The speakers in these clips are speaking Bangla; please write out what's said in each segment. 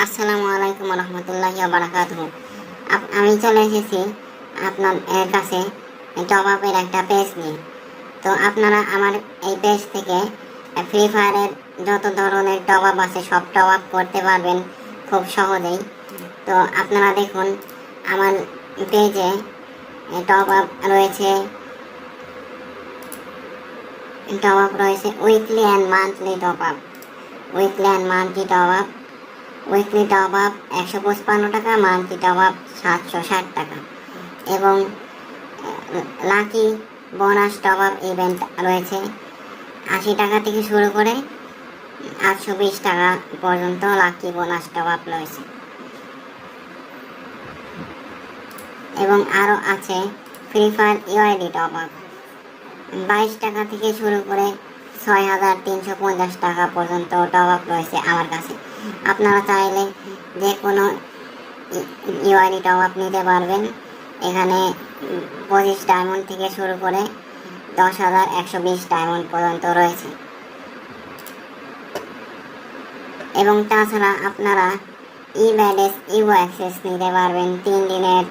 আসসালামু আলাইকুম রহমতুল্লাহি বারাকাতুহ। আমি চলে এসেছি আপনার, এর কাছে টপ আপের একটা পেজ নিয়ে। তো আপনারা আমার এই পেজ থেকে ফ্রি ফায়ারের যত ধরনের টপ আপ আছে, সব টপ আপ করতে পারবেন খুব সহজেই। তো আপনারা দেখুন, আমার পেজে টপ আপ রয়েছে টপ আপ রয়েছে weekly and monthly top up weekly and monthly top up weekly top up একশো পঁচপান্ন টাকা মান্থলি টপ আপ সাতশো ষাট টাকা। এবং lucky bonus top up event রয়েছে। আশি টাকা থেকে শুরু করে আটশো বিশ টাকা পর্যন্ত লাকি বোনাস টপ আপ রয়েছে। এবং আরও আছে Free Fire UID top up বাইশ টাকা থেকে শুরু করে ছয় হাজার তিনশো পঞ্চাশ টাকা পর্যন্ত টপ আপ রয়েছে আমার কাছে। আপনারা চাইলে যে কোনো ইউআইডি টপ আপ নিতে পারবেন। এখানে পঁচিশ ডায়মন্ড থেকে শুরু করে দশ হাজার একশো বিশ ডায়মন্ড পর্যন্ত রয়েছে। এবং তাছাড়া আপনারা ই ব্যাডেস ইউ অ্যাক্সেস নিতে পারবেন তিন দিনের,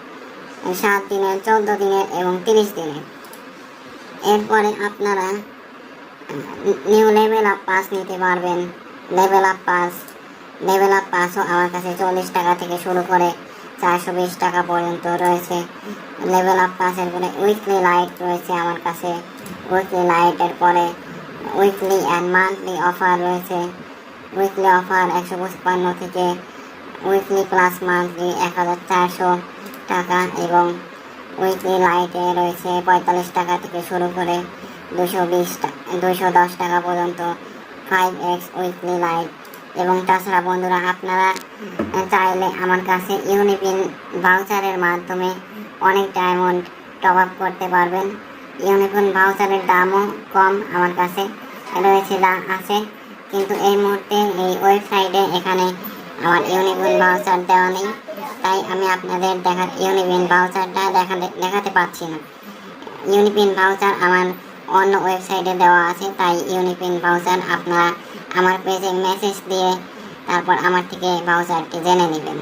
সাত দিনের, চোদ্দ দিনের এবং তিরিশ দিনের। এরপরে আপনারা নিউ লেভেল আপ পাস নিতে পারবেন। Level up pass level up পাসও আমার কাছে চল্লিশ টাকা থেকে শুরু করে চারশো বিশ টাকা পর্যন্ত রয়েছে। লেভেল আপ পাসের পরে উইকলি লাইট রয়েছে আমার কাছে। উইকলি লাইটের পরে উইকলি অ্যান্ড মান্থলি অফার রয়েছে। উইকলি অফার একশো পঁচপান্ন থেকে উইকলি প্লাস মান্থলি এক হাজার চারশো টাকা এবং উইকলি লাইটে রয়েছে পঁয়তাল্লিশ টাকা থেকে শুরু করে দুশো বিশ টাকা দুশো দশ টাকা পর্যন্ত। ফাইভ এক্স উইকলি লাইট এবং তাছাড়া বন্ধুরা, আপনারা চাইলে আমার কাছে ইউনিপিন ভাউচারের মাধ্যমে অনেক ডায়মন্ড টপ আপ করতে পারবেন। ইউনিপিন ভাউচারের দামও কম আমার কাছে রয়েছে আছে। কিন্তু এই মুহূর্তে এই ওয়েবসাইটে এখানে আমার ইউনিপিন ভাউচার দেওয়া নেই। তাই আমি আপনাদের দেখা ইউনিপিন ভাউচারটা দেখাতে দেখাতে পাচ্ছি না। ইউনিপিন ভাউচার আমার অন্য ওয়েবসাইটে দেওয়া আছে, তাই ইউনিপিন ভাউচার আপনারা আমার পেজে মেসেজ দিয়ে তারপর আমার থেকে ভাউচারটি জেনে নেবেন।